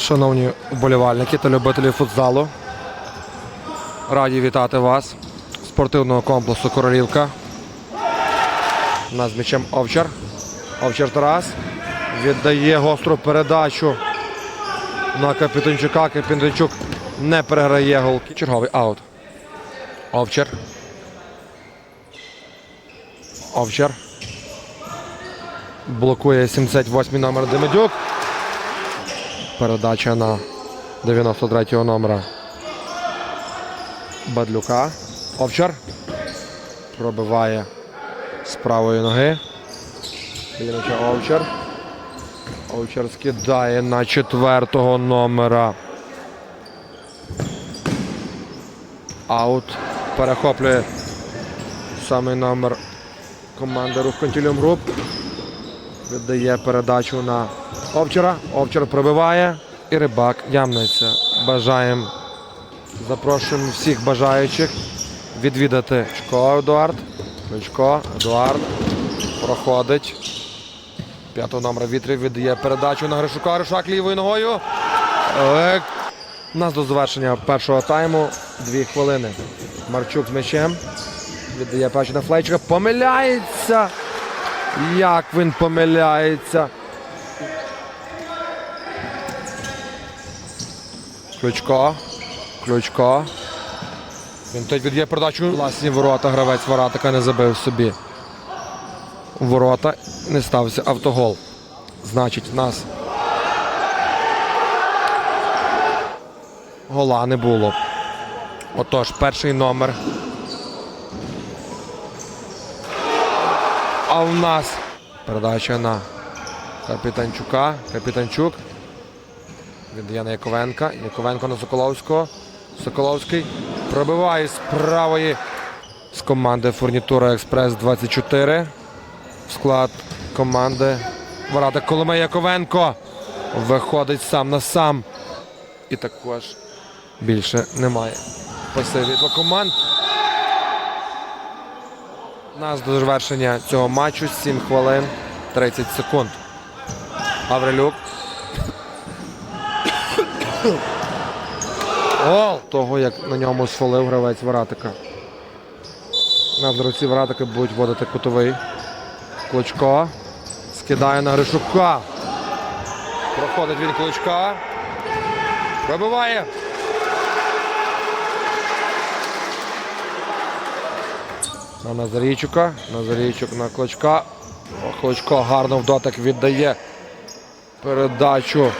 Шановні вболівальники та любителі футзалу, раді вітати вас спортивного комплексу Королівка. У нас з м'ячем Овчар. Овчар Тарас віддає гостру передачу на Капітанчука. Капітанчук не переграє гол. Черговий аут. Овчар. Овчар. Блокує 78-й номер Демидюк. Передача на 93-го номера Бадлюка. Овчар. Пробиває з правої ноги. Овчар. Овчар скидає на четвертого номера. Аут. Перехоплює самий номер команди Рух Контілюм Груп. Віддає передачу на Овчара. Овчар пробиває. І рибак ямниця. Бажаємо. Запрошуємо всіх бажаючих відвідати Чко Едуард. Кличко, Едуард. Проходить. П'ятого номера вітрів віддає передачу на Гришука. Гришак лівою ногою. Е, У нас до завершення першого тайму дві хвилини. Марчук з м'ячем. Віддає передачу на Флейчика. Помиляється. Як він помиляється. Ключко. Ключко. Він тоді віддає передачу. Власні ворота. Гравець Воратика не забив собі. Ворота не стався автогол. Значить, в нас гола не було. Отож, перший номер. А в нас передача на Капітанчука. Капітанчук. Віддає на Яковенка. Яковенко на Соколовського. Соколовський пробиває з правої з команди Фурнітура Експрес 24. В склад команди Варата Коломей Яковенко. Виходить сам на сам. І також більше немає пасиві для команд. Нас до завершення цього матчу 7 хвилин 30 секунд. Гаврилюк. Гол того, як на ньому сфолив гравець Варатика. На руці Варатика будуть вводити кутовий. Клочко. Скидає на Гришука. Проходить він Клочка. Пробиває. На Назарійчука. Назарійчук на Клочка. Клочко гарно в дотик віддає передачу